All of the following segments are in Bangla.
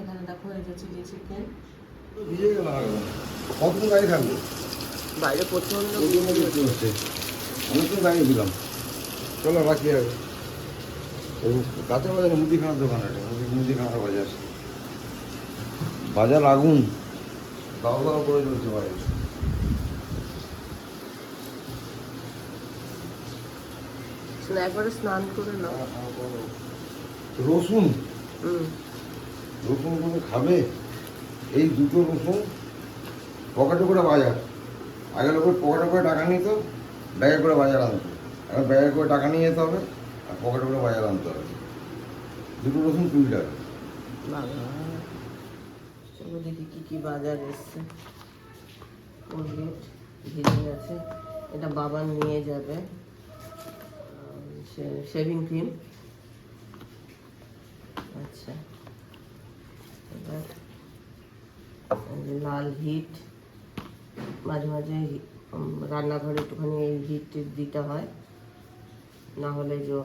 এখানে দেখো এই যে চিলি চিকেন কতক্ষণ গাড়ি থাকবে? বাইরে প্রচণ্ড হচ্ছে। অনেকক্ষণ দাঁড়িয়ে দিলাম চলো রাখি আর। এই কাঁচা বাজারে মুদিখানার দোকান আছে। মুদি মুদিখানার বাজার। বাজার আগুন। দাও দাও করে চলছে বাজার একবারে স্নান করে নাও। রসুন? হুম। রসুন কোনো খাবে, এই দুটো রসুন পকেটে করে বাজার। আগে লোকের পকেটে করে টাকা নিত, ব্যাগে করে বাজার আনতো। এখন ব্যাগে করে টাকা নিয়ে যেতে হবে, আর পকেটে করে বাজার আনতে হবে। দুটো রসুন কুড়ি টাকা। দেখি কি কি বাজার এসছে। আছে। এটা বাবা নিয়ে যাবে। শেভিং ক্রিম আচ্ছা। লাল হিট, মাঝে মাঝে রান্নাঘরে একটুখানি এই হিট দিতে হয়। না হলে যে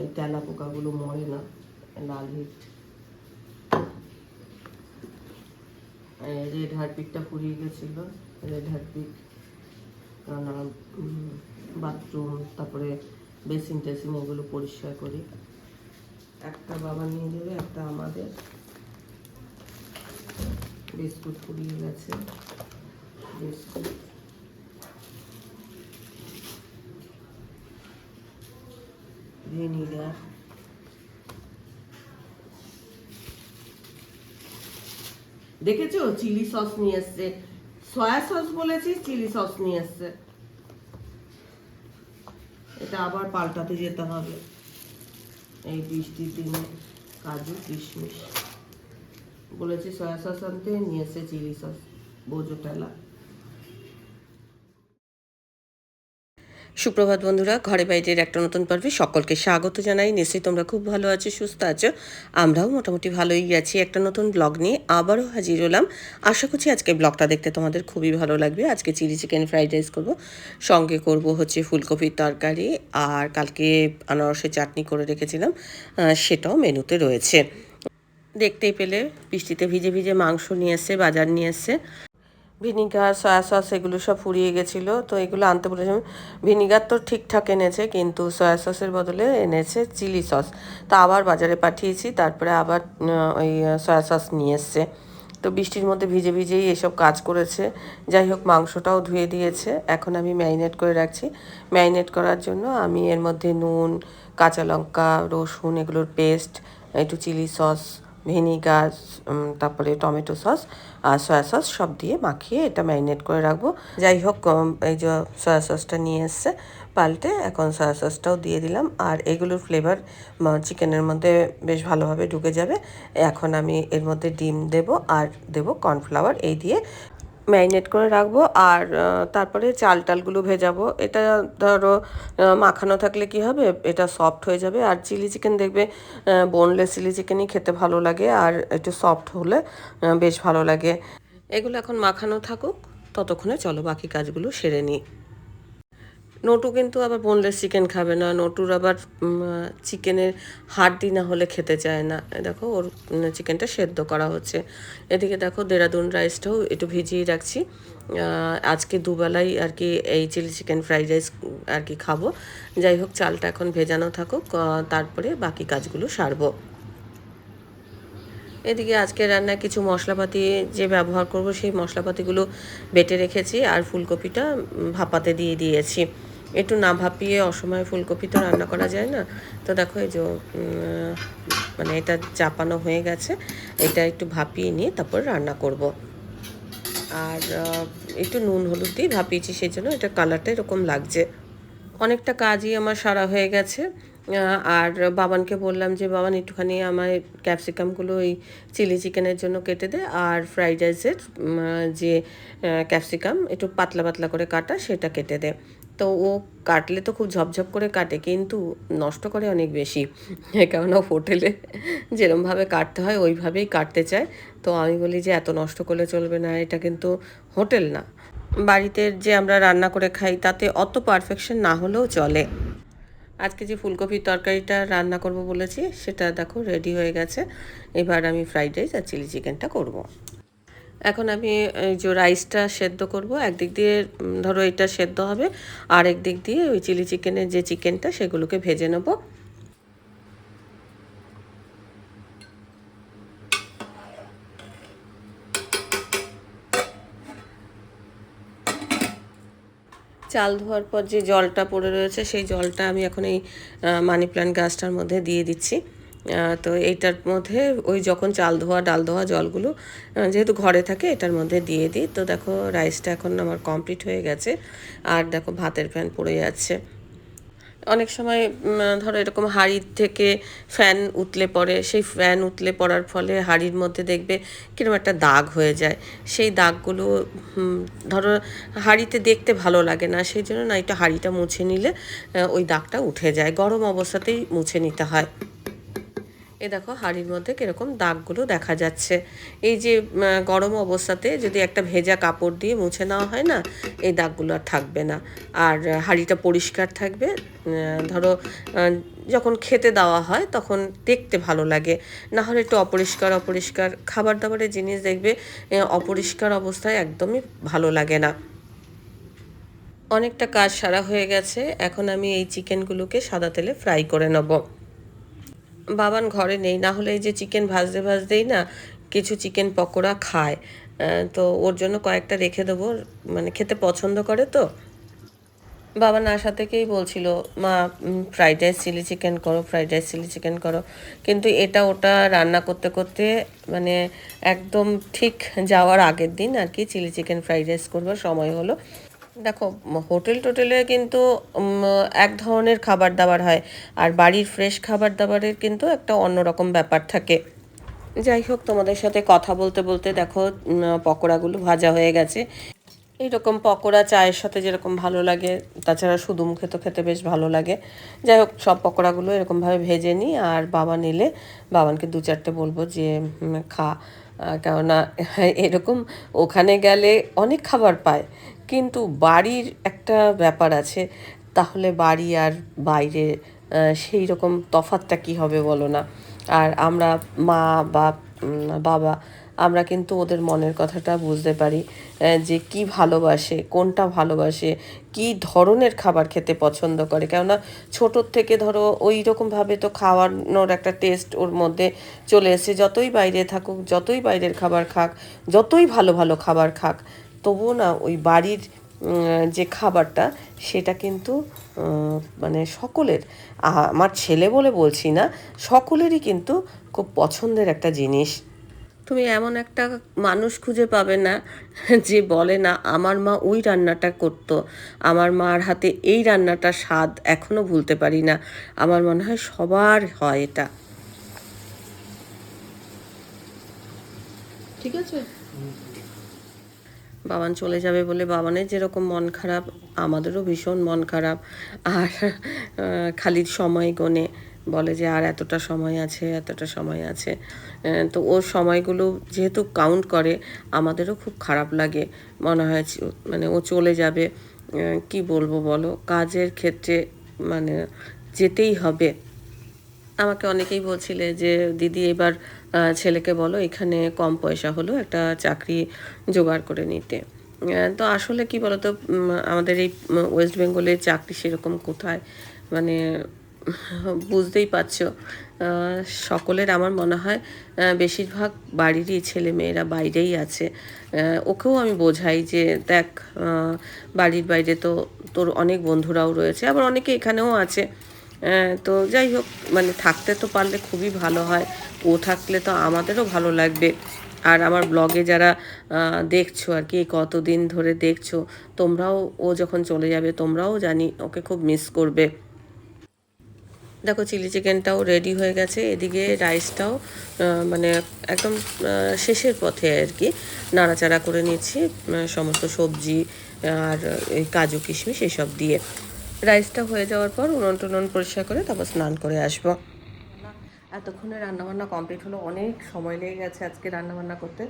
এই তেলা পোকাগুলো মরে না, লাল হিট। রেড হারপিকটা ফুরিয়ে গেছিল। রেড হারপিক বাথরুম তারপরে বেসিন টেসিন এগুলো পরিষ্কার করি। একটা বাবা নিয়ে যাবে একটা আমাদের। বিস্কুট ফুরিয়ে গেছে বিস্কুট ভিনিগার দেখেছ? চিলি সস নিয়ে এসছে। সয়া সস বলেছি চিলি সস নিয়ে এসছে। এটা আবার পাল্টাতে যেতে হবে। এই বৃষ্টির দিনে কাজু কিশমিশ। বলেছি সয়া সস আনতে, নিয়ে এসছে চিলি সস বোঝো টেলা সুপ্রভাত বন্ধুরা, ঘরে বাইরের একটা নতুন পর্বে সকলকে স্বাগত জানাই। নিশ্চয়ই তোমরা খুব ভালো আছো, সুস্থ আছো। আমরাও মোটামুটি ভালোই আছি। একটা নতুন ব্লগ নিয়ে আবারও হাজির হলাম। আশা করছি আজকে ব্লগটা দেখতে তোমাদের খুবই ভালো লাগবে। আজকে চিলি চিকেন ফ্রাইড রাইস করব। সঙ্গে করব হচ্ছে ফুলকপির তরকারি। আর কালকে আনারসের চাটনি করে রেখেছিলাম। সেটাও মেনুতে রয়েছে। দেখতেই পেলে, বৃষ্টিতে ভিজে ভিজে মাংস নিয়ে এসছে বাজার নিয়ে এসছে ভিনিগার, সয়া সস এগুলো সব ফুরিয়ে গেছিল, তো এগুলো আনতে বলেছিলাম, ভিনিগার তো ঠিকঠাক এনেছে, কিন্তু সয়া সসের বদলে এনেছে চিলি সস। তা আবার বাজারে পাঠিয়েছি, তারপরে আবার ওই সয়া সস নিয়ে এসছে। তো বৃষ্টির মধ্যে ভিজে ভিজেই এসব কাজ করেছে। যাই হোক, মাংসটাও ধুয়ে দিয়েছে। এখন আমি ম্যারিনেট করে রাখছি। ম্যারিনেট করার জন্য আমি এর মধ্যে নুন, কাঁচা লঙ্কা, রসুন, এগুলোর পেস্ট, একটু চিলি সস ভিনিগার তারপরে টমেটো সস আর সয়া সস সব দিয়ে মাখিয়ে এটা ম্যারিনেট করে রাখব। যাই হোক এই যে সয়া সসটা নিয়ে এসছে পাল্টে, এখন সয়া সসটাও দিয়ে দিলাম। আর এগুলোর ফ্লেভার চিকেনের মধ্যে বেশ ভালোভাবে ঢুকে যাবে। এখন আমি এর মধ্যে ডিম দেব আর দেব কর্নফ্লাওয়ার এই দিয়ে ম্যারিনেট করে রাখব আর তারপরে চাল টালগুলো ভেজাবো। এটা ধরো মাখানো থাকলে কি হবে? এটা সফট হয়ে যাবে। আর চিলি চিকেন দেখবে বোনলেস চিলি চিকেনই খেতে ভালো লাগে আর একটু সফট হলে বেশ ভালো লাগে। এগুলো এখন মাখানো থাকুক। ততক্ষণে চলো বাকি কাজগুলো সেরে নিই। নটু কিন্তু আবার বোনলেস চিকেন খাবে না, নটুর আবার চিকেনের হাড্ডি না হলে খেতে চায় না। দেখো, ওর চিকেনটা সেদ্ধ করা হচ্ছে। এদিকে দেখো, দেরাদুন রাইসটাও একটু ভিজিয়ে রাখছি। আজকে দুবেলাই আর কি এই চিলি চিকেন ফ্রাইড রাইস আর কি খাব। যাই হোক, চালটা এখন ভেজানো থাকুক তারপরে বাকি কাজগুলো সারবো। এদিকে আজকে রান্নায় কিছু মশলাপাতি যে ব্যবহার করব, সেই মশলাপাতিগুলো বেটে রেখেছি আর ফুলকপিটা ভাপাতে দিয়ে দিয়েছি। একটু না ভাপিয়ে অসময়ে ফুলকপি তো রান্না করা যায় না? তো দেখো এই যে মানে এটা চাপানো হয়ে গেছে। এটা একটু ভাপিয়ে নিয়ে তারপর রান্না করব। আর একটু নুন হলুদ দিয়ে ভাপিয়েছি সেই জন্য এটা কালারটা এরকম লাগছে। অনেকটা কাজই আমার সারা হয়ে গেছে। আর বাবানকে বললাম যে, বাবান, একটুখানি আমার ক্যাপসিকামগুলো ওই চিলি চিকেনের জন্য কেটে দে। আর ফ্রাইড রাইসের যে ক্যাপসিকাম একটু পাতলা পাতলা করে কাটা, সেটা কেটে দে। তো ও কাটলে তো খুব ঝপঝপ করে কাটে, কিন্তু নষ্ট করে অনেক বেশি। কেননা হোটেলে যেরমভাবে কাটতে হয়, ওইভাবেই কাটতে চায়। তো আমি বলি যে, এত নষ্ট করলে চলবে না, এটা কিন্তু হোটেল না। বাড়িতে যে আমরা রান্না করে খাই, তাতে অত পারফেকশন না হলেও চলে। আজকে যে ফুলকপির তরকারিটা রান্না করব বলেছি, সেটা দেখো রেডি হয়ে গেছে। এবার আমি ফ্রাইড রাইস আর চিলি চিকেনটা করব। এখন আমি যে রাইসটা সেদ্ধ করব, একদিক দিয়ে ধরো এটা সেদ্ধ হবে, আর একদিক দিয়ে ওই চিলি চিকেনের যে চিকেনটা সেগুলোকে ভেজে নেব। চাল ধোয়ার পর যে জলটা পড়ে রয়েছে, সেই জলটা আমি এখন এই মানি প্ল্যান্ট গাছটার মধ্যে দিয়ে দিচ্ছি। তো এইটার মধ্যে ওই যখন চাল ধোয়া, ডাল ধোয়া জলগুলো যেহেতু ঘরে থাকে, এটার মধ্যে দিয়ে দিই। তো দেখো, রাইসটা এখন আমার কমপ্লিট হয়ে গেছে। আর দেখো, ভাতের ফ্যান পড়ে যাচ্ছে। অনেক সময় ধরো এরকম হাঁড়ির থেকে ফ্যান উতলে পড়ে। সেই ফ্যান উতলে পড়ার ফলে হাঁড়ির মধ্যে দেখবে কীরকম একটা দাগ হয়ে যায়। সেই দাগগুলো ধরো হাঁড়িতে দেখতে ভালো লাগে না, সেই জন্য না একটু হাঁড়িটা মুছে নিলে ওই দাগটা উঠে যায়। গরম অবস্থাতেই মুছে নিতে হয়। এ দেখো হাঁড়ির মধ্যে কীরকম দাগগুলো দেখা যাচ্ছে। এই যে গরম অবস্থাতে যদি একটা ভেজা কাপড় দিয়ে মুছে নেওয়া হয় না, এই দাগগুলো আর থাকবে না। আর হাঁড়িটা পরিষ্কার থাকবে ধরো যখন খেতে দেওয়া হয় তখন দেখতে ভালো লাগে। না হলে একটু অপরিষ্কার অপরিষ্কার খাবার দাবারের জিনিস দেখবে অপরিষ্কার অবস্থায় একদমই ভালো লাগে না। অনেকটা কাজ সারা হয়ে গেছে, এখন আমি এই চিকেনগুলোকে সাদা তেলে ফ্রাই করে নেব। বাবান ঘরে নেই, না হলে এই যে চিকেন ভাজতে ভাজতেই না কিছু চিকেন পকোড়া খায়। তো ওর জন্য কয়েকটা রেখে দেবো মানে খেতে পছন্দ করে তো। বাবা না আসা থেকেই বলছিল, মা ফ্রাইড রাইস চিলি চিকেন করো ফ্রাইড রাইস চিলি চিকেন করো। কিন্তু এটা ওটা রান্না করতে করতে মানে একদম ঠিক যাওয়ার আগের দিন আর কি চিলি চিকেন ফ্রাইড রাইস করবার সময় হলো। দেখো, হোটেল টোটেলে কিন্তু এক ধরনের খাবার দাবার হয়। আর বাড়ির ফ্রেশ খাবার দাবারের কিন্তু একটা অন্যরকম ব্যাপার থাকে। যাই হোক, তোমাদের সাথে কথা বলতে বলতে দেখো পকোড়াগুলো ভাজা হয়ে গেছে। এইরকম পকোড়া চায়ের সাথে যেরকম ভালো লাগে, তাছাড়া শুধু মুখে তো খেতে বেশ ভালো লাগে। যাই হোক, সব পকোড়াগুলো এরকমভাবে ভেজে নিই, আর বাবা নিলে, বাবানকে দু চারটে বলব যে খা। কেননা, এরকম ওখানে গেলে অনেক খাবার পায়। কিন্তু বাড়ির একটা ব্যাপার আছে, তাহলে বাড়ি আর বাইরে সেই রকম তফাতটা কি হবে বলো না? আর আমরা মা বা বাবা, আমরা কিন্তু ওদের মনের কথাটা বুঝতে পারি যে কি ভালোবাসে, কোনটা ভালোবাসে, কি ধরনের খাবার খেতে পছন্দ করে। কেননা ছোটোর থেকে ধরো ওই রকমভাবে তো খাওয়ানোর একটা টেস্ট ওর মধ্যে চলে এসে যতই বাইরে থাকুক, যতই বাইরের খাবার খাক, যতই ভালো ভালো খাবার খাক তবুও না ওই বাড়ির যে খাবারটা সেটা কিন্তু মানে সকলের আমার ছেলে বলে বলছি না সকলেরই কিন্তু খুব পছন্দের একটা জিনিস। তুমি এমন একটা মানুষ খুঁজে পাবে না যে বলে না আমার মা ওই রান্নাটা করতো আমার মার হাতে এই রান্নাটা স্বাদ এখনও ভুলতে পারি না। আমার মনে হয় সবার হয় এটা। ঠিক আছে? বাবান চলে যাবে বলে বাবানের যেরকম মন খারাপ, আমাদেরও ভীষণ মন খারাপ। আর খালি সময় গনে বলে যে, আর এতটা সময় আছে, এতটা সময় আছে। তো ওর সময়গুলো যেহেতু কাউন্ট করে, আমাদেরও খুব খারাপ লাগে। মনে হয় মানে ও চলে যাবে। কি বলব বলো? কাজের ক্ষেত্রে মানে যেতেই হবে। আমাকে অনেকেই বলছিলে যে, দিদি, এবার ছেলেকে বলো, এখানে কম পয়সা হলো একটা চাকরি জোগাড় করে নিতে। তো আসলে কি বলতো আমাদের এই ওয়েস্ট বেঙ্গলের চাকরি সেরকম কোথায়? মানে বুঝতেই পারছ। সকলের আমার মনে হয় বেশিরভাগ বাড়িরই ছেলে মেয়েরা বাইরেই আছে। ওকেও আমি বোঝাই যে, দেখ বাড়ির বাইরে তো তোর অনেক বন্ধুরাও রয়েছে, আবার অনেকে এখানেও আছে। তো যাই হোক মানে থাকতে তো পারলে খুবই ভালো হয়। ও থাকলে তো আমাদেরও ভালো লাগবে। আর আমার ব্লগে যারা দেখছ আর কি, কতদিন ধরে দেখছ, তোমরাও, ও যখন চলে যাবে, তোমরাও জানি, ওকে খুব মিস করবে। দেখো চিলি চিকেনটাও রেডি হয়ে গেছে। এদিকে রাইসটাও মানে একদম শেষের পথে আর কি, নাড়াচাড়া করে নিচ্ছি সমস্ত সবজি আর, এই কাজু কিশমিশ, এসব দিয়ে। রাইসটা হয়ে যাওয়ার পর উনুন টুনুন পরিষ্কার করে তারপর স্নান করে আসব। এতক্ষণে রান্নাবান্না কমপ্লিট হলো, অনেক সময় লেগে গেছে আজকে রান্নাবান্না করতে।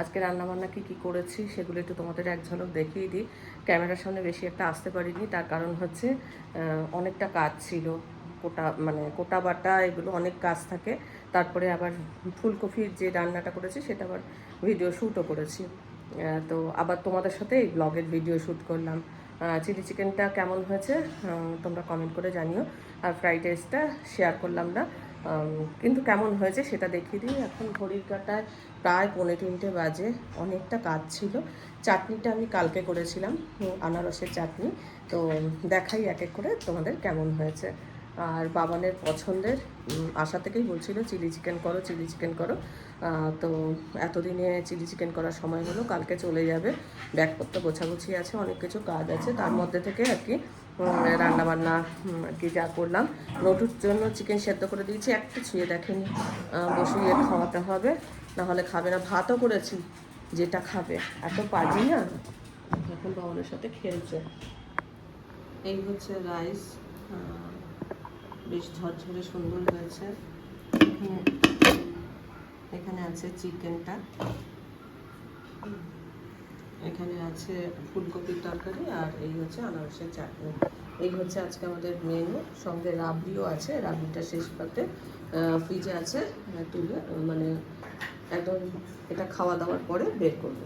আজকে রান্নাবান্না কী কী করেছি সেগুলো একটু তোমাদের এক ঝলক দেখিয়ে দিই। ক্যামেরার সামনে বেশি একটা আসতে পারিনি, তার কারণ হচ্ছে অনেকটা কাজ ছিল, কোটা মানে কোটা বাটা এগুলো অনেক কাজ থাকে। তারপরে আবার ফুলকপির যে রান্নাটা করেছি সেটা আবার ভিডিও শ্যুটও করেছি। তো আবার তোমাদের সাথে এই ব্লগের ভিডিও শ্যুট করলাম। চিলি চিকেনটা কেমন হয়েছে তোমরা কমেন্ট করে জানিও। আর ফ্রাইড রাইসটা শেয়ার করলাম না। কিন্তু কেমন হয়েছে সেটা দেখিয়ে দিই। এখন ঘড়ির কাটায় প্রায় পৌনে তিনটে বাজে, অনেকটা কাজ ছিল চাটনিটা আমি কালকে করেছিলাম আনারসের চাটনি। তো দেখাই এক এক করে তোমাদের কেমন হয়েছে। আর বাবানের পছন্দের আশা থেকেই বলছিল, চিলি চিকেন করো, চিলি চিকেন করো। তো এতদিনে চিলি চিকেন করার সময় হলো, কালকে চলে যাবে। ব্যাগপত্র গোছাগুছি আছে, অনেক কিছু কাজ আছে। তার মধ্যে থেকে আর কি রান্নাবান্না আর কি যা করলাম। নটুর জন্য চিকেন সেদ্ধ করে দিয়েছি একটু ছুঁয়ে দেখেনি। বসিয়ে খাওয়াতে হবে না হলে খাবে না। ভাতও করেছি, যেটা খাবে। এত পাজি না? এখন বাবানের সাথে খেলছে। এই হচ্ছে রাইস বেশ ঝরঝরে সুন্দর হয়েছে। এখানে আছে চিকেনটা। এখানে আছে ফুলকপির তরকারি আর এই হচ্ছে আনারসের চাটনি। এই হচ্ছে আজকে আমাদের মেনু সঙ্গে রাবড়িও আছে, রাবড়িটা শেষ পাতে ফ্রিজে আছে, তুলে মানে একদম এটা খাওয়া দাওয়ার পরে বের করব।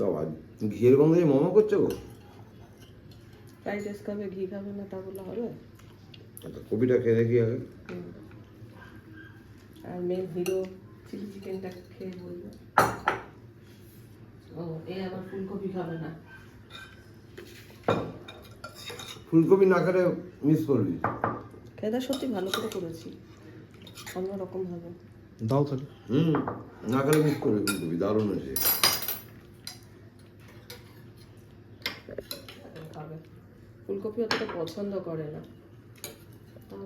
বাবা ঘিয়ের গন্ধে মোমো করছ গো? ফ্রাইড রাইস খাবে ঘি খাবে না তা বললে হবে? আচ্ছা, কপিটা খেয়ে দেখি আগে। আর মেন হিরো চিলি চিকেনটা খেয়ে বলবে। ও এই আবার ফুলকপি খাবে না। ফুলকপি না খেলে মিস করবি। খেয়ে সত্যি ভালো করে করেছি। অন্যরকম ভাবে দাও তাহলে। হুম না খেলে মিস করবি ফুলকপি দারুণ হয়েছে খাবে ফুলকপি অতটা পছন্দ করে না। তাও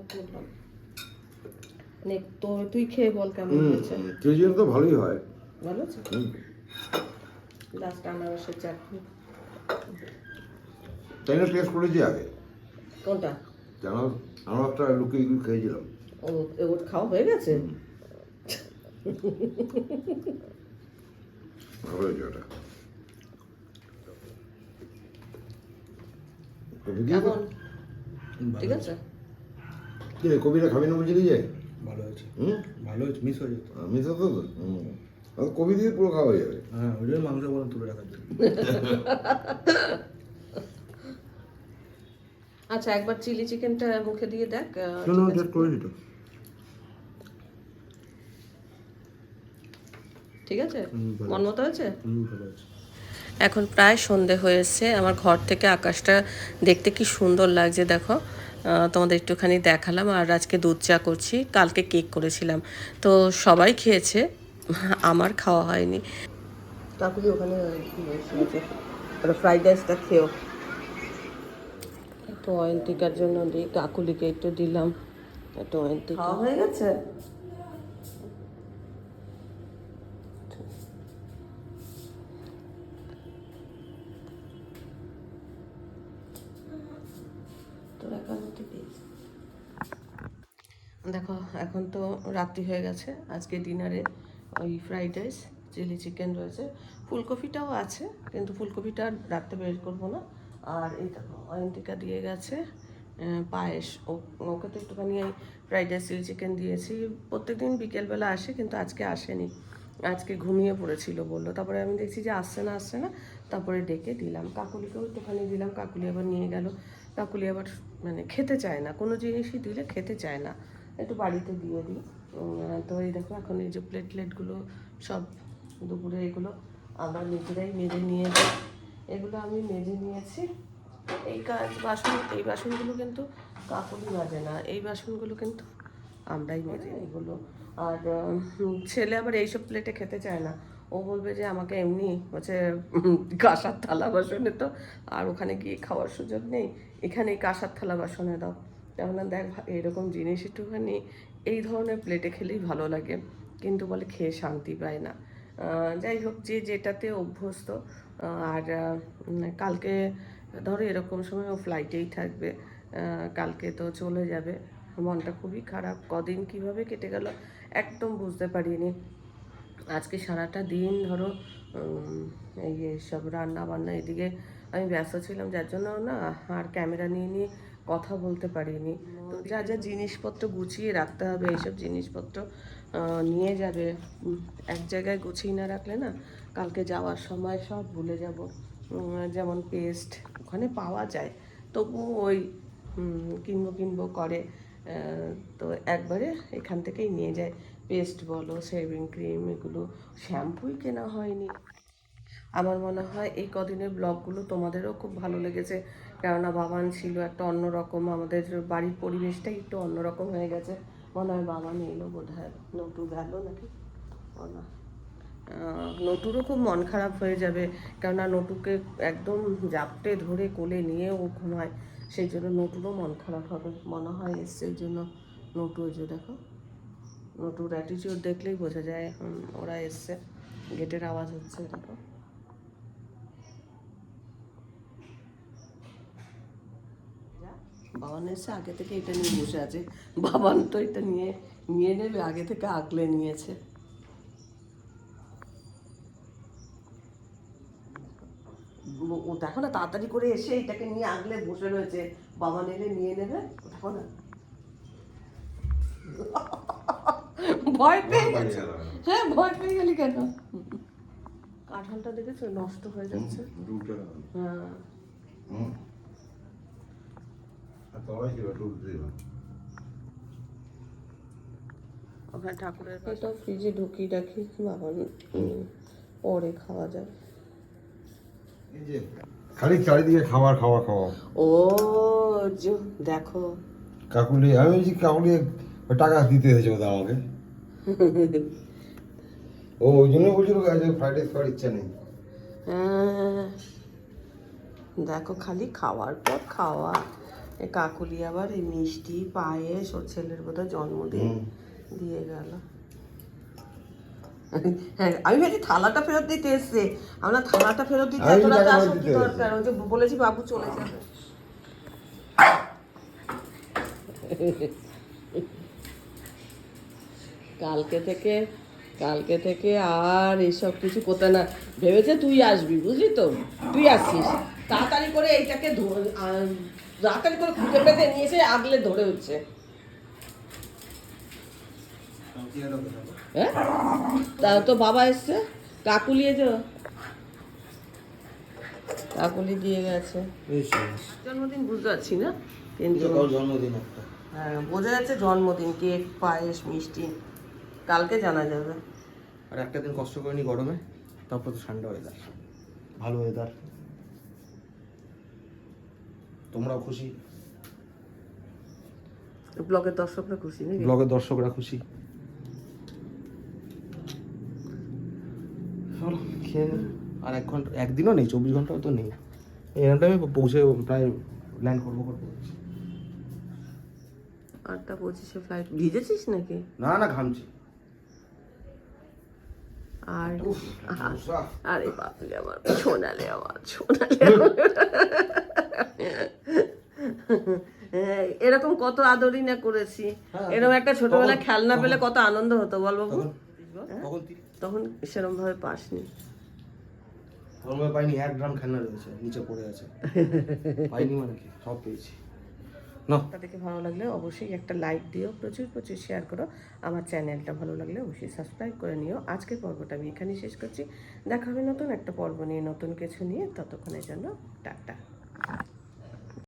নে তো তুই খেয়ে বল কেমন হয়েছে? চিলি তো ভালোই হয়। ভালো আছে? লাস্ট আনারসের চাটনি। তাই না টেস্ট করেছি আগে। কোনটা? জানো আমরা একটা লুকিয়ে লুকিয়ে খেয়েছিলাম। ও ওর খাওয়া হয়ে গেছে? ভালো হয়েছে ওটা। কপি দিয়ে তো- ঠিক আছে। কি রে, কপিটা খাবি না বলছিলি যে ভালো হয়েছে। হুম? ভালো হয়েছে মিস হয়ে যেত। আমি তো তো? হুম। আর কপি দিয়ে পুরো খাওয়া হয়ে যাবে। হ্যাঁ ওই জন্য মাংস বলে তুলে রাখার জন্য। আচ্ছা একবার চিলি চিকেনটা মুখে দিয়ে দেখ আহ, ঠিক আছে। করেছি ঠিক আছে? মন মতো হয়েছে। হুম ভালো আছে এখন প্রায় সন্ধে হয়েছে। আমার ঘর থেকে আকাশটা দেখতে কি সুন্দর লাগছে দেখো। তোমাদের একটুখানি দেখালাম আর আজকে দুধ চা করছি কালকে কেক করেছিলাম। তো সবাই খেয়েছে আমার খাওয়া হয়নি। কাকুলি ওখানে ফ্রাইড রাইসটা খেয়েও। একটু অয়েন্টিকার জন্য দিই কাকুলিকে একটু দিলাম। একটু অয়েন্টিকা হয়ে গেছে? তোরা মতো দেখো, এখন তো রাত্রি হয়ে গেছে। আজকে ডিনারে ওই ফ্রাইড রাইস, চিলি চিকেন রয়েছে। ফুলকপিটাও আছে, কিন্তু ফুলকপিটা রাত্রে বের করব না। আর এই দেখো, অয়ন্তিকা দিয়ে গেছে পায়েস। ওকে তো একটুখানি এই ফ্রাইড রাইস, চিলি চিকেন দিয়েছি। প্রত্যেকদিন বিকেলবেলা আসে, কিন্তু আজকে আসেনি। আজকে ঘুমিয়ে পড়েছিল বলল। তারপরে আমি দেখছি যে আসছে না আসছে না। তারপরে ডেকে দিলাম। কাকুলিকেও একটুখানি দিলাম। কাকুলি আবার নিয়ে গেল। কাকুলি আবার মানে খেতে চায় না, কোনো জিনিসই দিলে খেতে চায় না। একটু বাড়িতে দিয়ে দিই। তো এই দেখো এখন এই যে প্লেট প্লেটগুলো সব দুপুরে এগুলো আমরা নিজেরাই মেজে নিয়ে যাই। এগুলো আমি মেজে নিয়েছি। এই কাজ বাসন, এই বাসনগুলো কিন্তু কাকুলি মাজে না, এই বাসনগুলো কিন্তু আমরাই মেজে এগুলো। আর ছেলে আবার এইসব প্লেটে খেতে চায় না। ও বলবে যে আমাকে এমনি হচ্ছে কাঁসার থালা বাসনে তো আর ওখানে গিয়ে খাওয়ার সুযোগ নেই। এখানে কাঁসার থালা বাসনে দাও। তেমন দেখ এরকম জিনিস একটুখানি এই ধরনের প্লেটে খেলেই ভালো লাগে। কিন্তু বলে খেয়ে শান্তি পায় না। যাই হোক, যে যেটাতে অভ্যস্ত আর কালকে ধরো এরকম সময় ও ফ্লাইটেই থাকবে কালকে তো চলে যাবে। মনটা খুবই খারাপ। কদিন কীভাবে কেটে গেল একদম বুঝতে পারিনি। আজকে সারাটা দিন ধরো এই সব রান্না বান্না এদিকে আমি ব্যস্ত ছিলাম, যার জন্য না আর ক্যামেরা নিয়ে নিয়ে কথা বলতে পারিনি। তো যা যা জিনিসপত্র গুছিয়ে রাখতে হবে, এইসব জিনিসপত্র নিয়ে যাবে। এক জায়গায় গুছিয়ে না রাখলে না কালকে যাওয়ার সময় সব ভুলে যাব। যেমন পেস্ট ওখানে পাওয়া যায় তবু ওই কিনবো কিনবো করে তো একবারে এখান থেকেই নিয়ে যায়। পেস্ট বলো শেভিং ক্রিম এগুলো শ্যাম্পুই কেনা হয়নি। আমার মনে হয় এই কদিনের ব্লগগুলো তোমাদেরও খুব ভালো লেগেছে। কেননা বাবান ছিল একটা অন্যরকম, আমাদের বাড়ির পরিবেশটাই একটু অন্যরকম হয়ে গেছে। মনে হয় বাবান এলো বোধ হয় নটু গেল নাকি? না। নটুরও খুব মন খারাপ হয়ে যাবে। কেননা নটুকে একদম জাপটে ধরে কোলে নিয়ে ও ঘুমায়। সেই জন্য নটুরও মন খারাপ হবে। মনে হয় এসছে এই জন্য নটু ওই যে দেখো নটুর অ্যাটিটিউড দেখলেই বোঝা যায় হুম, ওরা এসছে। গেটের আওয়াজ হচ্ছে দেখো। বাবান এসে আগে থেকে এটা নিয়ে বসে আছে। বাবান তো এটা নিয়ে নিয়ে নেবে আগে থেকে আগলে নিয়েছে ও- ও দেখো না তাড়াতাড়ি করে এসে এটাকে নিয়ে আগলে বসে রয়েছে। বাবা নিলে নিয়ে নেবে? দেখো না। ভয় পেয়ে গেছে। হ্যাঁ ভয় পেয়ে গেলি কেন? কাঁঠালটা দেখেছ? নষ্ট হয়ে যাচ্ছে। হ্যাঁ। ওখানে ঠাকুরের এটা ফ্রিজে ঢুকিয়ে রাখি বাবা পরে খাওয়া যায়। যে খালি চারিদিকে খাবার খাওয়া খাওয়া। ও যে দেখো। কাকুলি আমি বলছি কাকুলি টাকা দিতে এসেছে বোধহয় আমাকে। ও ওই জন্য বলছিল ফ্রাইড রাইস খাওয়ার ইচ্ছা নেই। হ্যাঁ। দেখো খালি খাওয়ার পর খাওয়া। এ কাকুলি আবার এই মিষ্টি পায়েস ওর ছেলের বোধহয় জন্মদিন দিয়ে গেল। আমি ভাবছি থালাটা ফেরত দিতে এসছে। আমরা থালাটা ফেরত দিতে এত রাতে আসার কি দরকার? ওই যে বলেছি বাবু চলে যাবে। কালকে থেকে কালকে থেকে আর এইসব কিছু করতে না। ভেবেছে তুই আসবি বুঝলি তো? তুই আসছিস তাড়াতাড়ি করে এইটাকে ধো- তাড়াতাড়ি করে খুঁজে পেতে নিয়ে এসে আগলে ধরে হচ্ছে। হ্যাঁ তা তো বাবা এসছে। কাকুলি যে কাকুলি দিয়ে গেছে। জন্মদিন বুঝতে পারছি না। কিন্তু জন্মদিন? একটা। হ্যাঁ বোঝা যাচ্ছে জন্মদিন কেক পায়েস মিষ্টি। কালকে জানা যাবে। আর একটা দিন কষ্ট করে নি গরমে তারপর তো ঠান্ডা ওয়েদার ভালো ওয়েদার তোমরাও খুশি? ব্লগের দর্শকরা খুশি নাকি? ব্লগের দর্শকরা খুশি। চলো আর এক ঘণ্টা একদিনও নেই চব্বিশ ঘন্টাও তো নেই। এখানটা আমি পৌঁছে প্রায় ল্যান্ড করব করতে আটটা পঁচিশে ফ্লাইট ভিজেছিস নাকি? না না ঘামছি। আর আরে বাপরে আমার সোনালে আমার হ্যাঁ, এরকম কত আদরই না করেছি। হ্যাঁ, এরকম একটা ছোটবেলায় তখন- খেলনা পেলে কত আনন্দ হতো বল বাবু। তখন তখন সেরকম ভাবে পাসনি। তখন পাইনি এক গ্রাম খেলনা রয়েছে নিচে পড়ে আছে। পাইনি মানে কি সব পেয়েছি। না দেখে ভালো লাগলে অবশ্যই একটা লাইক দিও প্রচুর প্রচুর শেয়ার করো। আমার চ্যানেলটা ভালো লাগলে অবশ্যই সাবস্ক্রাইব করে নিও। আজকের পর্বটা আমি এখানেই শেষ করছি। দেখা হবে নতুন একটা পর্ব নিয়ে নতুন কিছু নিয়ে ততক্ষণের জন্য টাটা।